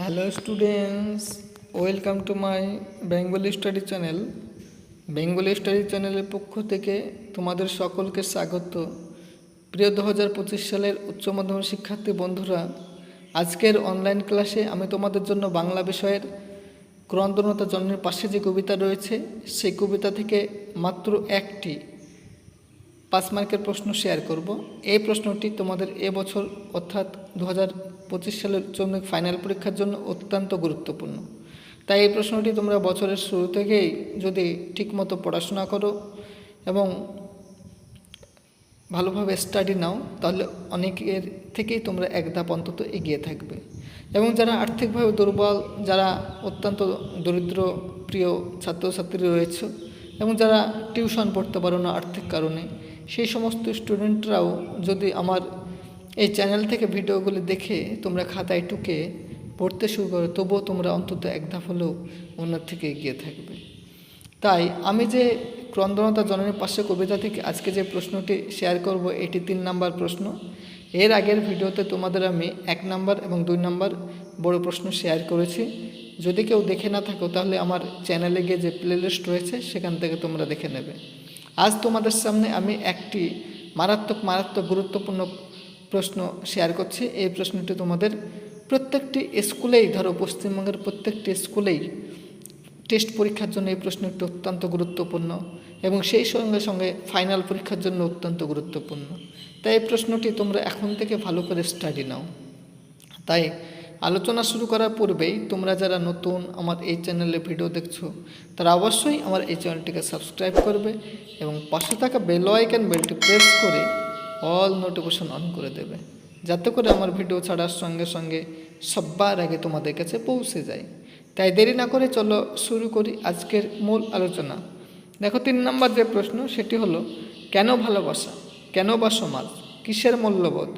Hello students welcome to my Bengali study channel Bengali study চ্যানেলের পক্ষ থেকে তোমাদের সকলকে স্বাগত। প্রিয় দু হাজার পঁচিশ সালের উচ্চ মাধ্যমিক শিক্ষার্থী বন্ধুরা, আজকের অনলাইন ক্লাসে আমি তোমাদের জন্য বাংলা বিষয়ের ক্রন্দনতা জন্মের পাশে যে কবিতা রয়েছে, সেই কবিতা থেকে মাত্র একটি পাঁচ মার্কের প্রশ্ন শেয়ার করব। এই প্রশ্নটি তোমাদের এবছর অর্থাৎ দু হাজার পঁচিশ সালের জন্য ফাইনাল পরীক্ষার জন্য অত্যন্ত গুরুত্বপূর্ণ। তাই এই প্রশ্নটি তোমরা বছরের শুরু থেকেই যদি ঠিকমতো পড়াশোনা করো এবং ভালোভাবে স্টাডি নাও, তাহলে অনেকের থেকেই তোমরা এক ধাপ অন্তত এগিয়ে থাকবে। এবং যারা আর্থিকভাবে দুর্বল, যারা অত্যন্ত দরিদ্র, প্রিয় ছাত্রছাত্রী রয়েছে এবং যারা টিউশন পড়তে পারো না আর্থিক কারণে সেই সমস্ত স্টুডেন্টরাও যদি আমার এই চ্যানেল থেকে ভিডিওগুলি দেখে তোমরা খাতায় টুকে পড়তে শুরু করো, তবুও তোমরা অন্তত এক ধাপ হলেও ওনার থেকে এগিয়ে থাকবে। তাই আমি যে ক্রন্দনতা জননীর পাশে কবিতা থেকে আজকে যে প্রশ্নটি শেয়ার করব, এটি তিন নাম্বার প্রশ্ন। এর আগের ভিডিওতে তোমাদের আমি এক নাম্বার এবং দুই নাম্বার বড় প্রশ্ন শেয়ার করেছি। যদি কেউ দেখে না থাকো, তাহলে আমার চ্যানেলে গিয়ে যে প্লেলিস্ট রয়েছে, সেখান থেকে তোমরা দেখে নেবে। আজ তোমাদের সামনে আমি একটি মারাত্মক মারাত্মক, গুরুত্বপূর্ণ প্রশ্ন শেয়ার করছি। এই প্রশ্নটি তোমাদের প্রত্যেকটি স্কুলেই, ধরো পশ্চিমবঙ্গের প্রত্যেকটি স্কুলেই টেস্ট পরীক্ষার জন্য এই প্রশ্নটি অত্যন্ত গুরুত্বপূর্ণ এবং সেই সঙ্গে সঙ্গে ফাইনাল পরীক্ষার জন্য অত্যন্ত গুরুত্বপূর্ণ। তাই এই প্রশ্নটি তোমরা এখন থেকে ভালো করে স্টাডি নাও। তাই আলোচনা শুরু করার পূর্বেই তোমরা যারা নতুন আমার এই চ্যানেলে ভিডিও দেখছ, তারা অবশ্যই আমার এই চ্যানেলটিকে সাবস্ক্রাইব করবে এবং পাশে থাকা বেল আইকন বেলটি প্রেস করে অল নোটিফিকেশন অন করে দেবে, যাতে করে আমার ভিডিও ছাড়ার সঙ্গে সঙ্গে সবার আগে তোমাদের কাছে পৌঁছে যায়। তাই দেরি না করে চলো শুরু করি আজকের মূল আলোচনা। দেখো তিন নম্বর যে প্রশ্ন, সেটি হলো, কেন ভালোবাসা? কেন বা সমাজ? কিসের মূল্যবোধ?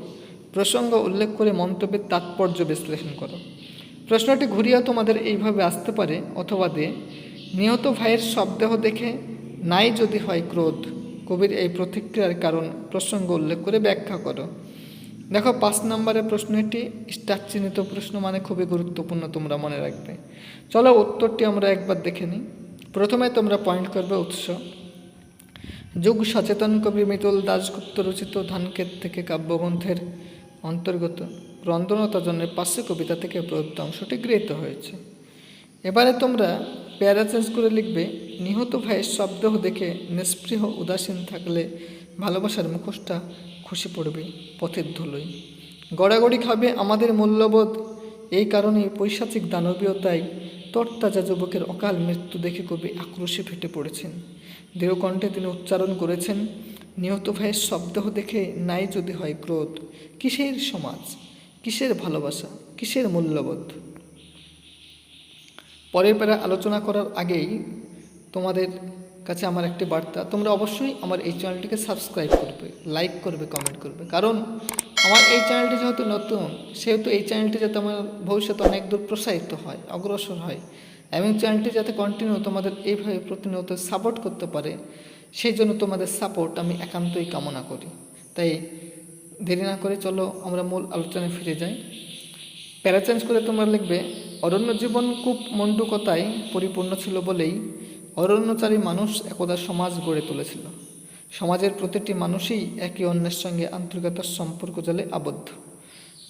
প্রসঙ্গ উল্লেখ করে মন্তব্যের তাৎপর্য বিশ্লেষণ করো। প্রশ্নটি ঘুরিয়েও তোমাদের এইভাবে আসতে পারে অথবা দে, নিহত ভাইয়ের শবদেহ দেখে নাই যদি হয় ক্রোধ। কবির এই প্রতিক্রিয়ার কারণ প্রসঙ্গ উল্লেখ করে ব্যাখ্যা করো। দেখো, পাঁচ নম্বরের প্রশ্নটি স্টার চিহ্নিত প্রশ্ন মানে খুবই গুরুত্বপূর্ণ তোমরা মনে রাখবে। চলো উত্তরটি আমরা একবার দেখে নিই। প্রথমে তোমরা পয়েন্ট করবে উৎস। যুগ সচেতন কবি মিতুল দাশগুপ্ত রচিত ধানক্ষেত থেকে কাব্যগ্রন্থের অন্তর্গত রন্ধনতা জন্যের পাশে কবিতা থেকে প্রদত্ত অংশটি গৃহীত হয়েছে। এবারে তোমরা প্যারা চেঞ্জ করে লিখবে, নিহত ভাইয়ের শব্দেহ দেখে নিস্পৃহ উদাসীন থাকলে ভালোবাসার মুখোশটা খুশি পড়বে পথের ধুলোই গড়াগড়ি খাবে আমাদের মূল্যবোধ, এই কারণে পৈশাচিক দানবীয়তায় তরতাজা যুবকের অকাল মৃত্যু দেখে কবি আক্রোশে ফেটে পড়েছেন। দেহকণ্ঠে তিনি উচ্চারণ করেছেন নিহত ভাইয়ের শব্দেহ দেখে নাই যদি হয় ক্রোধ, কিসের সমাজ, কিসের ভালোবাসা, কিসের মূল্যবোধ? পরের প্যারা আলোচনা করার আগেই তোমাদের কাছে আমার একটি বার্তা, তোমরা অবশ্যই আমার এই চ্যানেলটিকে সাবস্ক্রাইব করবে, লাইক করবে, কমেন্ট করবে। কারণ আমার এই চ্যানেলটি যেহেতু নতুন, সেহেতু এই চ্যানেলটি যাতে আমার ভবিষ্যতে অনেক দূর প্রসারিত হয়, অগ্রসর হয়, এবং চ্যানেলটি যাতে কন্টিনিউ তোমাদের এইভাবে প্রতিনিয়ত সাপোর্ট করতে পারে সেই জন্য তোমাদের সাপোর্ট আমি একান্তই কামনা করি। তাই দেরি না করে চলো, আমরা মূল আলোচনায় ফিরে যাই। প্যারা চেঞ্জ করে তোমরা লিখবে, অরণ্য জীবন কূপ মণ্ডুকতায় পরিপূর্ণ ছিল বলেই অরণ্যচারী মানুষ একদা সমাজ গড়ে তুলেছিল। সমাজের প্রতিটি মানুষই একে অন্যের সঙ্গে আন্তরিকতার সম্পর্ক জালে আবদ্ধ।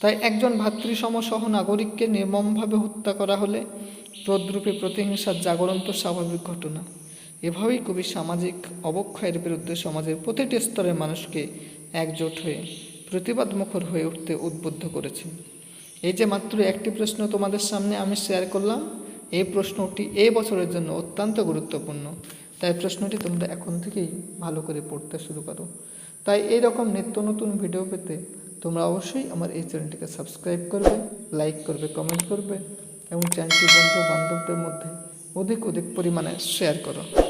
তাই একজন ভাতৃসম সহ নাগরিককে নির্মমভাবে হত্যা করা হলে প্রদ্রূপে প্রতিহিংসার জাগরণ তো স্বাভাবিক ঘটনা। এভাবেই কবি সামাজিক অবক্ষয়ের বিরুদ্ধে সমাজের প্রতিটি স্তরের মানুষকে একজোট হয়ে প্রতিবাদ মুখর হয়ে উঠতে উদ্বুদ্ধ করেছেন এই যে মাত্র একটি প্রশ্ন তোমাদের সামনে আমি শেয়ার করলাম, এই প্রশ্নটি এই বছরের জন্য অত্যন্ত গুরুত্বপূর্ণ। তাই প্রশ্নটি তোমরা এখন থেকেই ভালো করে পড়তে শুরু করো। তাই এই রকম নিত্য নতুন ভিডিও পেতে তোমরা অবশ্যই আমার এই চ্যানেলটিকে সাবস্ক্রাইব করবে লাইক করবে কমেন্ট করবে এবং চ্যানেলটি বন্ধু বান্ধবদের মধ্যে অধিক অধিক পরিমাণে শেয়ার করো।